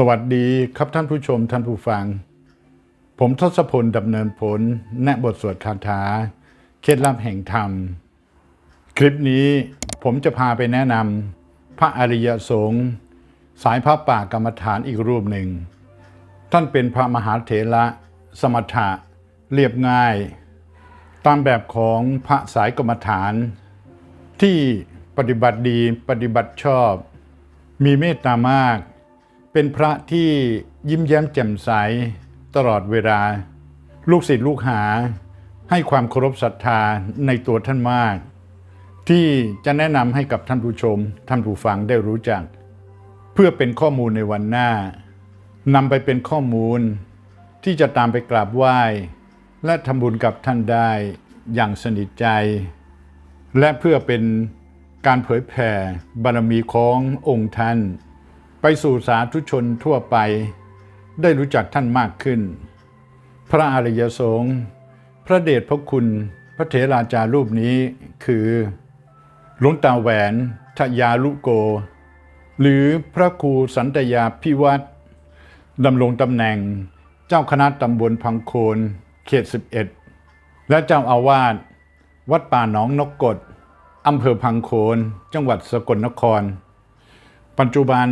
สวัสดีครับท่านผู้ชมท่านผู้ฟัง ผมทศพลดำเนินผลแนะบทสวดคาถา เคล็ดลับแห่งธรรม คลิปนี้ผมจะพาไปแนะนำพระอริยสงฆ์สายพระป่ากรรมฐานอีกรูปหนึ่ง ท่านเป็นพระมหาเถระสมถะเรียบง่าย ตามแบบของพระสายกรรมฐาน ที่ปฏิบัติดีปฏิบัติชอบ มีเมตตามาก เป็นพระที่ยิ้มแย้มแจ่มใสตลอดเวลา ลูกศิษย์ลูกหาให้ความเคารพศรัทธาในตัวท่านมาก ที่จะแนะนำให้กับท่านผู้ชมท่านผู้ฟังได้รู้จัก เพื่อเป็นข้อมูลในวันหน้านำไปเป็นข้อมูล ที่จะตามไปกราบไหว้ และทำบุญกับท่านได้อย่างสนิทใจ และเพื่อเป็นการเผยแผ่บารมีขององค์ท่าน ไปสู่สาธุชนทั่วไปได้รู้จักท่านมากขึ้น พระอริยสงฆ์พระเดชพระคุณพระเถราจารูปนี้คือหลวงตาแหวนทยาลุโก หรือพระครูสันตยาพิวัตรดำรงตำแหน่งเจ้าคณะตำบลพังโคนเขต 11 และเจ้าอาวาสวัดป่าหนองนกกดอำเภอพังโคน จังหวัดสกลนคร ปัจจุบัน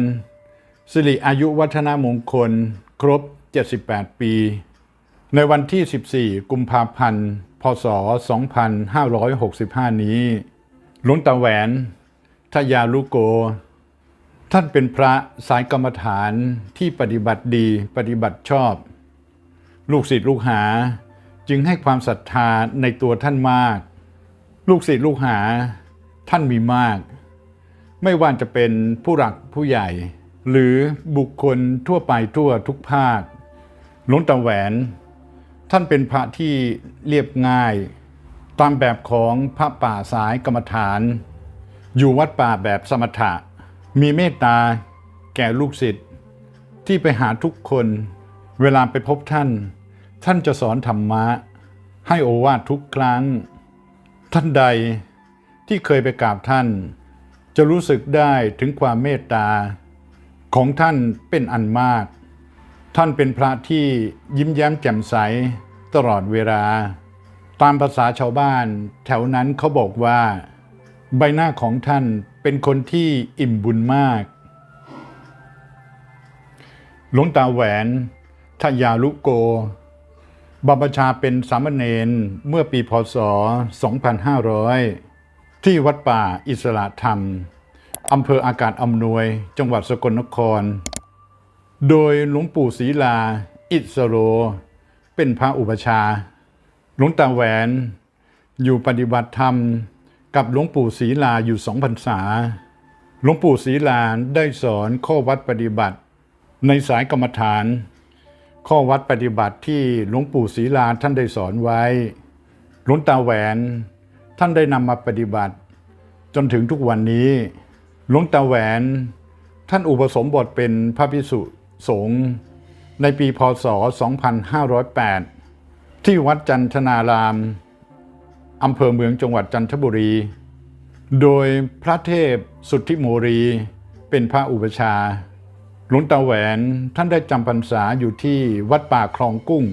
สิริอายุวัฒนมงคลครบ 78 ปี ในวันที่ 14 กุมภาพันธ์ พศ 2565 นี้ หลวงตาแหวนทยาลุโก ท่านเป็นพระสายกรรมฐานที่ปฏิบัติดีปฏิบัติชอบ ลูกศิษย์ลูกหาจึงให้ความศรัทธาในตัวท่านมาก ลูกศิษย์ลูกหาท่านมีมาก ไม่ว่าจะเป็นผู้หลักผู้ใหญ่ หรือบุคคลทั่วไปทั่วทุกภาคหลวงตาแหวน ท่านเป็นพระที่เรียบง่าย ตามแบบของพระป่าสายกรรมฐาน อยู่วัดป่าแบบสมถะ มีเมตตาแก่ลูกศิษย์ที่ไปหาทุกคน เวลาไปพบท่าน ท่านจะสอนธรรมะ ให้โอวาททุกครั้ง ท่านใดที่เคยไปกราบท่าน จะรู้สึกได้ถึงความเมตตา ของท่านเป็นอันมาก ท่านเป็นพระที่ยิ้มแย้มแจ่มใสตลอดเวลา ตามภาษาชาวบ้าน แถวนั้นเขาบอกว่า ใบหน้าของท่านเป็นคนที่อิ่มบุญมาก หลวงตาแหวนทยาลุโกบัพชาเป็นสามเณรเมื่อปีพศ 2500 ที่วัดป่าอิสระธรรม อำเภออากาศอำนวย จังหวัดสกลนคร โดยหลวงปู่ศรีลา อิสโร เป็นพระอุปชาหลวงตาแหวน อยู่ปฏิบัติธรรมกับหลวงปู่ศรีลาอยู่สองพรรษา หลวงปู่ศรีลาได้สอนข้อวัดปฏิบัติ ในสายกรรมฐาน ข้อวัดปฏิบัติที่หลวงปู่ศรีลาท่านได้สอนไว้ หลวงตาแหวนท่านได้นำมาปฏิบัติ จนถึงทุกวันนี้ หลวงตาแหวนท่านอุปสมบทเป็นพระภิกษุสงฆ์ในปีพศ 2508 ที่วัดจันทนารามอำเภอเมืองจังหวัดจันทบุรี โดยพระเทพสุทธิโมรีเป็นพระอุปชาหลวงตาแหวนท่านได้จำพรรษาอยู่ที่วัดป่าคลองกุ้ง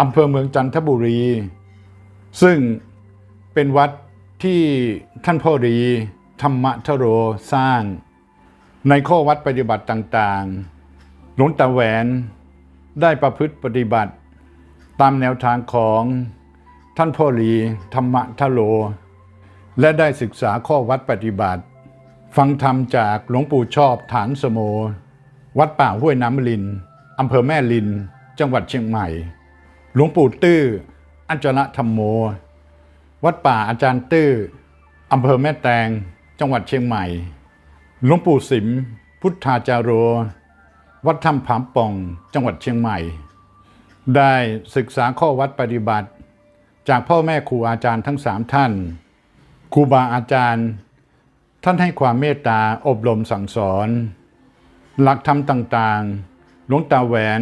อำเภอเมืองจันทบุรี ซึ่งเป็นวัดที่ท่านพ่อรี ธรรมทโรสร้าง ในข้อวัดปฏิบัติต่างๆ หลวงตาแหวนได้ประพฤติปฏิบัติ ตามแนวทางของท่านพ่อรีธรรมทโรและได้ศึกษาข้อวัดปฏิบัติ ฟังธรรมจากหลวงปู่ชอบฐานสโม วัดป่าห้วยน้ำลินอำเภอแม่ลิน จังหวัดเชียงใหม่ หลวงปู่ตื้อ อัญจนะธรรมโม วัดป่าอาจารย์ตื้ออำเภอแม่แตง จังหวัดเชียงใหม่ หลวงปู่สิม พุทธาจาโร วัดถ้ำผามป่อง จังหวัดเชียงใหม่ ได้ศึกษาข้อวัดปฏิบัติ จากพ่อแม่ครูอาจารย์ทั้งสามท่าน ครูบาอาจารย์ ท่านให้ความเมตตาอบรมสั่งสอน หลักธรรมต่างๆ หลวงตาแหวน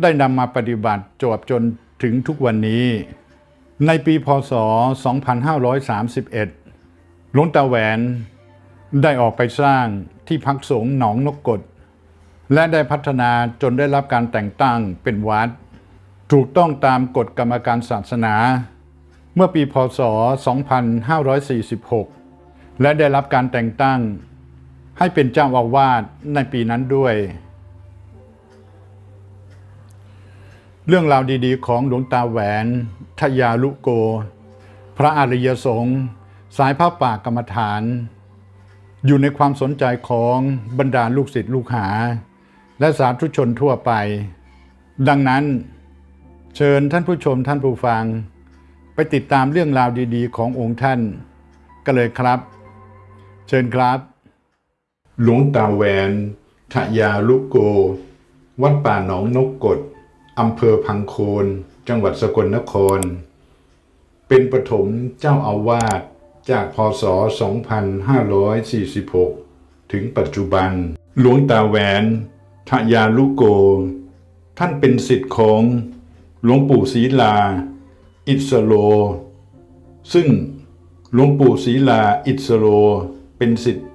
ได้นำมาปฏิบัติจวบจนถึงทุกวันนี้ ในปีพศ 2531 หลวงตาแหวนได้ออกไปสร้างที่พักสงฆ์หนองนกกด และได้พัฒนาจนได้รับการแต่งตั้งเป็นวัด ถูกต้องตามกฎกรรมการศาสนา เมื่อปีพศ 2546 และได้รับการแต่งตั้ง ให้เป็นเจ้าอาวาสในปีนั้นด้วย เรื่องราวดีๆ ของหลวงตาแหวนทยาลุโก พระอริยสงฆ์ สายพระป่ากรรมฐาน อยู่ในความสนใจของบรรดาลูกศิษย์ลูกหา และสาธุชนทั่วไป ดังนั้นเชิญท่านผู้ชมท่านผู้ฟัง ไปติดตามเรื่องราวดีๆ ขององค์ท่านกันเลยครับ เชิญครับ หลวงตาแวนทยาลุโก วัดป่าหนองนกกฎอำเภอพังโคน จังหวัดสกลนคร เป็นปฐมเจ้าอาวาส จากพศ 2546 ถึงปัจจุบัน หลวงตาแหวนทยาลุโก ท่านเป็นสิทธิ์ของหลวงปู่ศรีลา อิสโล ซึ่งหลวงปู่ศรีลาอิสโลเป็นสิทธิ์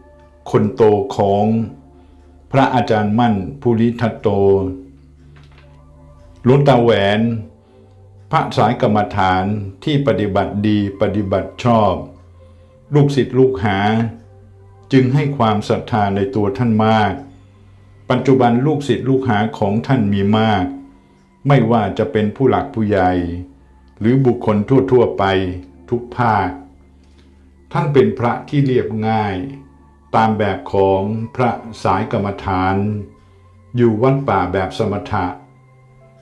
คนโตของพระอาจารย์มั่นภูริทัตโตหลวงตาแหวน พระสายกรรมฐานที่ปฏิบัติดีปฏิบัติชอบ ลูกศิษย์ลูกหา จึงให้ความศรัทธาในตัวท่านมาก ปัจจุบันลูกศิษย์ลูกหาของท่านมีมาก ไม่ว่าจะเป็นผู้หลักผู้ใหญ่ หรือบุคคลทั่วๆไปทุกภาค ท่านเป็นพระที่เรียบง่าย ตามแบบของพระสายกรรมฐาน อยู่วัดป่าแบบสมถะ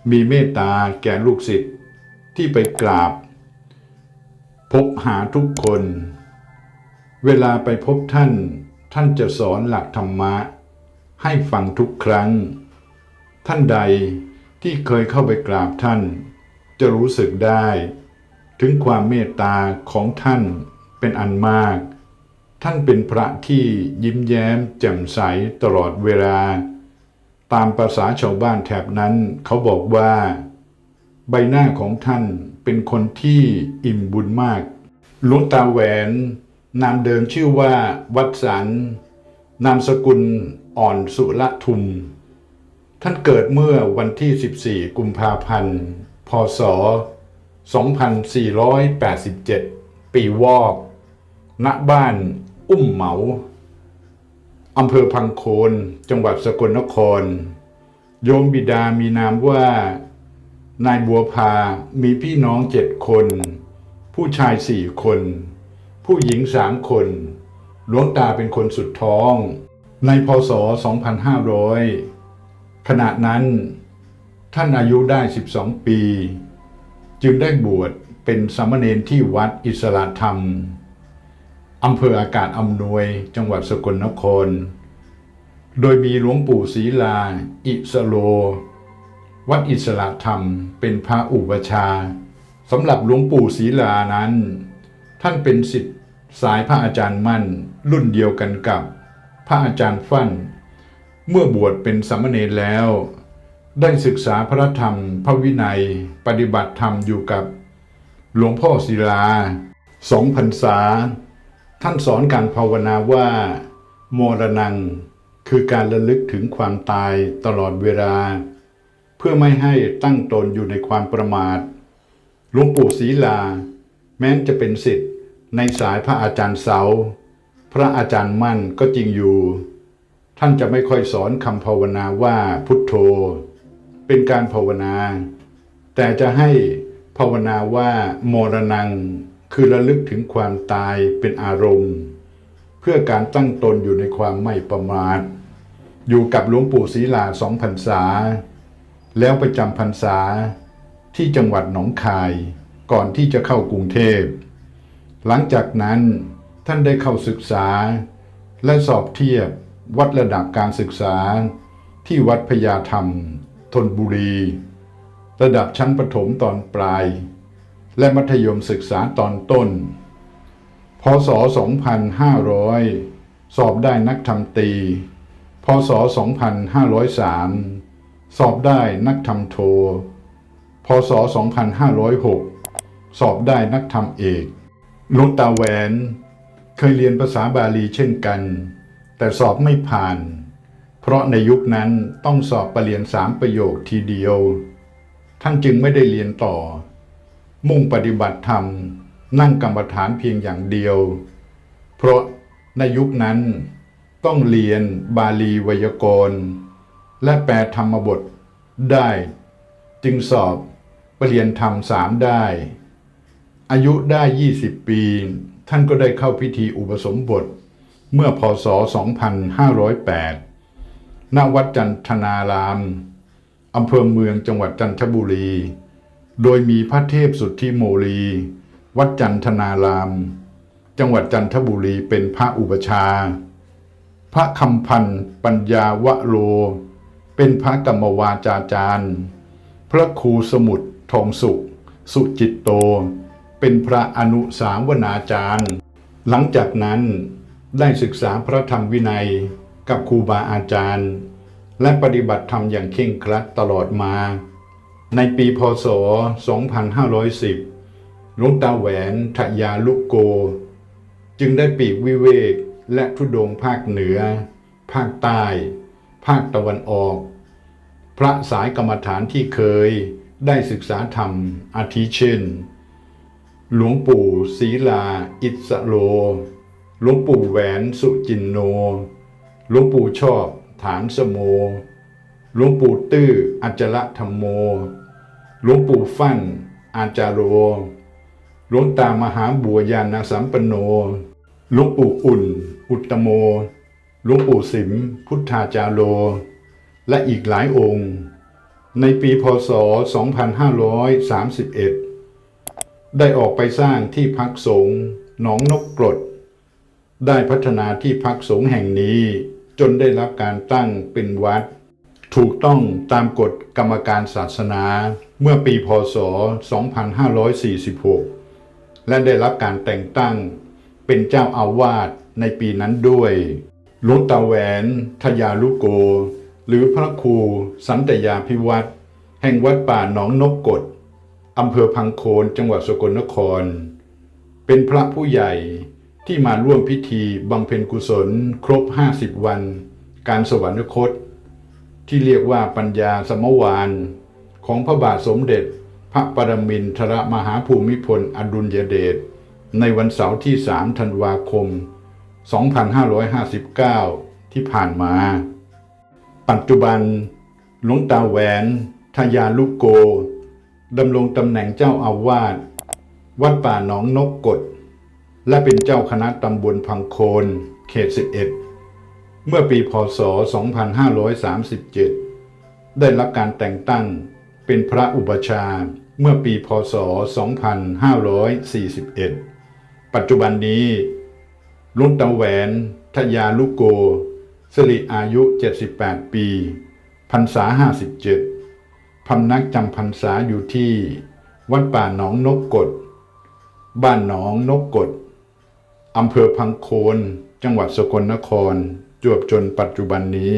มีเมตตาแก่ลูกศิษย์ที่ไปกราบ พบหาทุกคน เวลาไปพบท่าน ท่านจะสอนหลักธรรมะ ให้ฟังทุกครั้ง ท่านใดที่เคยเข้าไปกราบท่าน จะรู้สึกได้ ถึงความเมตตาของท่านเป็นอันมาก ท่านเป็นพระที่ยิ้มแย้มแจ่มใสตลอดเวลา ตามภาษาชาวบ้านแถบนั้นเขาบอกว่า ใบหน้าของท่านเป็นคนที่อิ่มบุญมากหลวงตาแหวน นามเดิมชื่อว่าวัดสันนามสกุลอ่อนสุรทุม ท่านเกิดเมื่อวันที่ 14 กุมภาพันธ์ พศ 2487 ปีวอก ณ บ้านอุ้มเหมา อำเภอพังโคน จังหวัดสกลนคร โยมบิดามีนามว่า นายบัวพา มีพี่น้องเจ็ดคน ผู้ชายสี่คน ผู้หญิงสามคนหลวงตาเป็นคนสุดท้อง ในพศ 2500 ขณะนั้น ท่านอายุได้ 12 ปี จึงได้บวชเป็นสามเณรที่วัดอิสระธรรมอำเภออากาศอำนวยจังหวัดสกลนคร โดยมีหลวงปู่ศรีลา อิสโล วัดอิสระธรรมเป็นพระอุปชาสำหรับหลวงปู่ศรีลานั้น ท่านเป็นสิทธิ สายพระอาจารย์มั่น รุ่นเดียวกันกับ พระอาจารย์ฟั่น เมื่อบวชเป็นสามเณรแล้ว ได้ศึกษาพระธรรม พระวินัย ปฏิบัติธรรมอยู่กับ หลวงพ่อศิลาสองพรรษา ท่านสอนการภาวนาว่า โมรนัง คือการระลึกถึงความตายตลอดเวลา เพื่อไม่ให้ตั้งตนอยู่ในความประมาทหลวงปู่ศรีลา แม้นจะเป็นสิทธิ์ ในสายพระอาจารย์เสา พระอาจารย์มั่นก็จริงอยู่ ท่านจะไม่ค่อยสอนคำภาวนาว่าพุทโธ เป็นการภาวนา แต่จะให้ภาวนาว่าโมรนัง คือระลึกถึงความตายเป็นอารมณ์ เพื่อการตั้งตนอยู่ในความไม่ประมาท อยู่กับหลวงปู่ศรีลาสองพรรษา แล้วไปจำพรรษาที่จังหวัดหนองคายก่อนที่จะเข้ากรุงเทพ หลังจากนั้นท่านได้เข้าศึกษา และสอบเทียบวัดระดับการศึกษา ที่วัดพญาธรรมธนบุรี ระดับชั้นประถมตอนปลาย และมัธยมศึกษาตอนต้น พศ 2500 สอบได้นักธรรมตี พศ 2503 สอบได้นักธรรมโท พศ 2506 สอบได้นักธรรมเอก หลวงตาแหวนเคยเรียนภาษาบาลีเช่นกัน แต่สอบไม่ผ่าน เพราะในยุคนั้นต้องสอบประเรียนสามประโยคทีเดียว ท่านจึงไม่ได้เรียนต่อ มุ่งปฏิบัติธรรม นั่งกรรมฐานเพียงอย่างเดียว เพราะในยุคนั้นต้องเรียนบาลีไวยากรณ์ และแปลธรรมบทได้ จึงสอบประเรียนธรรมสามได้ อายุได้ 20 ปี ท่านก็ได้เข้าพิธีอุปสมบท เมื่อพศ 2508 ณ วัดจันทนาราม อำเภอเมืองจังหวัดจันทบุรี โดยมีพระเทพสุทธิโมลี วัดจันทนาราม จังหวัดจันทบุรีเป็นพระอุปชา พระคำพันธ์ปัญญาวโรเป็นพระกรรมวาจาจารย์ พระครูสมุทรทองสุข สุจิตโต เป็นพระอนุสาวนาจารย์ หลังจากนั้นได้ศึกษาพระธรรมวินัยกับครูบาอาจารย์ และปฏิบัติธรรมอย่างเคร่งครัดตลอดมา ในปีพศ 2510 หลวงตาแหวนทยาลุกโก จึงได้ปีกวิเวกและทุดงภาคเหนือ ภาคใต้ ภาคตะวันออก พระสายกรรมฐานที่เคยได้ศึกษาธรรมอาทิเช่น หลวงปู่ศรีลา อิสโล หลวงปู่แหวนสุจินโน หลวงปู่ชอบฐานสโม หลวงปู่ตื้ออัจจระธรรมโม หลวงปู่ฟั่น อาจารโร หลวงตามหาบัวยานาสัมปนโน หลวงปู่อุ่น อุตโม หลวงปู่สิม พุทธาจารโร และอีกหลายองค์ ในปีพศ 2531 ได้ออกไปสร้างที่พักสงฆ์หนองนกกรด ได้พัฒนาที่พักสงฆ์แห่งนี้ จนได้รับการตั้งเป็นวัด ถูกต้องตามกฎกรรมการศาสนาเมื่อปีพศ 2546 และได้รับการแต่งตั้งเป็นเจ้าอาวาสในปีนั้นด้วยหลวงตาแหวนทยาลุโก หรือพระครูสันตยาพิวัตรแห่งวัดป่าหนองนกกด อำเภอพังโคนจังหวัดสกลนคร เป็นพระผู้ใหญ่ที่มาร่วมพิธีบำเพ็ญกุศล ครบ 50 วัน การสวรรคต ที่เรียกว่าปัญญาสมวานของพระบาทสมเด็จ พระปรมินทรมหาภูมิพลอดุลยเดชในวันเสาร์ที่ 3 ธันวาคม 2559 ที่ผ่านมา ปัจจุบันหลวงตาแหวนทยาลุโก ดำรงตำแหน่งเจ้าอาวาสวัดป่าหนองนกกดและเป็นเจ้าคณะตำบลพังโคน เขต 11 เมื่อปีพศ 2537 ได้รับการแต่งตั้งเป็นพระอุปชาเมื่อปีพศ 2541 ปัจจุบันนี้ลุงตาแหวนทยาลุโกสิริอายุ 78 ปีพรรษา 57 พำนักจำพรรษาอยู่ที่ วัดป่าหนองนกกด บ้านหนองนกกดอำเภอพังโคน จังหวัดสกลนคร จวบจนปัจจุบันนี้